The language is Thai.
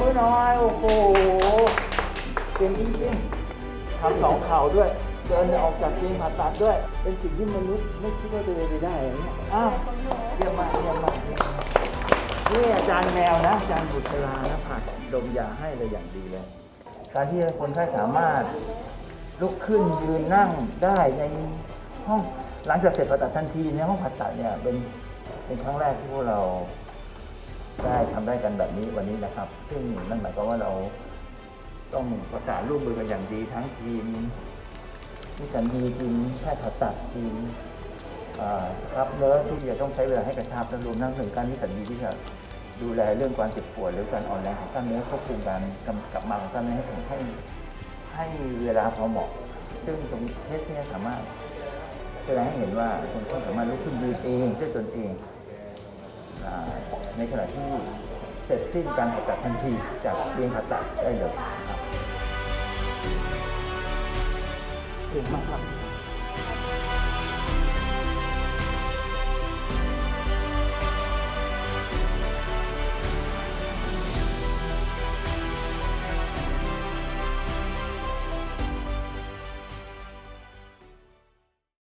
มือน่อย โอ้โหเก่งจริงๆทำสองเข่าด้วย เดินออกจากเตียงผ่าตัดด้วย เป็นสิ่งที่มนุษย์ไม่คิดว่าจะเป็นไปได้อย่างเงี้ยอ้าวเยี่ยมมากเยี่ยมมากนี่อาจารย์แมวนะอาจารย์บุตรานะผ่าดมยาให้เลยอย่างดีเลย การที่คนไข้สามารถลุกขึ้นยืนนั่งได้ในห้องหลังจากเสร็จผ่าตัดทันทีในห้องผ่าตัดเนี่ยเป็นเป็นครั้งแรกที่พวกเรา ได้ทำได้กันแบบนี้วันนี้นะครับ ซึ่งนั่นหมายความว่าเราต้องประสานร่วมมือกันอย่างดีทั้งทีมนิสันดีทีมแพทย์ผ่าตัดทีมสครับเนิร์สที่จะต้องใช้เวลาให้กระชับและรวมทั้งหนึ่งการนิสันดีที่จะดูแลเรื่องการเจ็บปวดหรือการอ่อนแรงของกล้ามเนื้อควบคุมการกำกับมาของกล้ามเนื้อให้ถึงให้ให้เวลาพอเหมาะ ซึ่งตรงเทสเนี้สามารถแสดงให้เห็นว่าคนไข้สามารถลุกขึ้นยืนเองด้วยตนเองในขณะที่ เสร็จสิ้นการผ่าตัดทันทีจากเตียงผ่าตัดได้เลยครับเก่งมากครับ